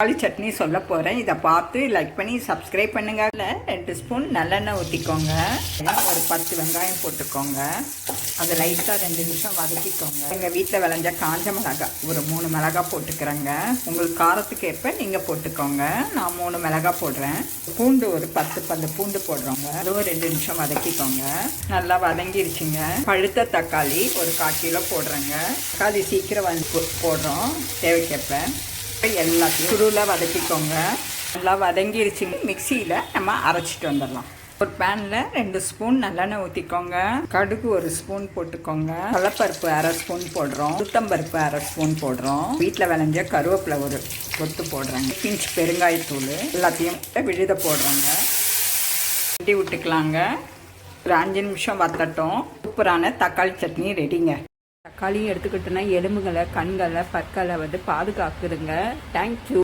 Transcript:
தக்காளி சட்னி சொல்ல போகிறேன் இதை பார்த்து லைக் பண்ணி சப்ஸ்கிரைப் பண்ணுங்க. இல்லை ரெண்டு ஸ்பூன் நல்லெண்ணெய் ஊற்றிக்கோங்க ஒரு பத்து வெங்காயம் போட்டுக்கோங்க. அது லைட்டாக ரெண்டு நிமிஷம் வதக்கிக்கோங்க. எங்கள் வீட்டில் விளைஞ்ச காஞ்ச மிளகாய் ஒரு மூணு மிளகா போட்டுக்கிறேங்க. உங்களுக்கு காரத்துக்கு ஏற்ப நீங்கள் போட்டுக்கோங்க. நான் மூணு மிளகாய் போடுறேன். பூண்டு ஒரு பத்து பத்து பூண்டு போடுறோங்க. அதுவும் ரெண்டு நிமிஷம் வதக்கிக்கோங்க. நல்லா வதங்கிருச்சுங்க. பழுத்த தக்காளி ஒரு கால் கிலோ போடுறேங்க. தக்காளி சீக்கிரம் வந்து போடுறோம். தேவைக்கேற்ப. எல்லாத்தையும் சுருளாக வதக்கிக்கோங்க. நல்லா வதங்கிருச்சுங்க மிக்சியில் நம்ம அரைச்சிட்டு வந்துடலாம். ஒரு பேனில் ரெண்டு ஸ்பூன் நல்லெண்ணெய் ஊற்றிக்கோங்க கடுகு ஒரு ஸ்பூன் போட்டுக்கோங்க. கடலப்பருப்பு அரை ஸ்பூன் போடுறோம். உளுத்தம்பருப்பு அரை ஸ்பூன் போடுறோம். வீட்டில் விளைஞ்ச கருவேப்பிலை ஒரு கொத்து போடுறாங்க. பிஞ்ச் பெருங்காயத்தூள் எல்லாத்தையும் விழுத போடுறோங்க. வண்டி விட்டுக்கலாங்க. ஒரு அஞ்சு நிமிஷம் வத்தட்டும். சூப்பரான தக்காளி சட்னி ரெடிங்க. தக்காளியும் எடுத்துக்கிட்டோன்னா எலும்புகளை கண்களை பற்களை வந்து பாதுகாக்குதுங்க. தேங்க்யூ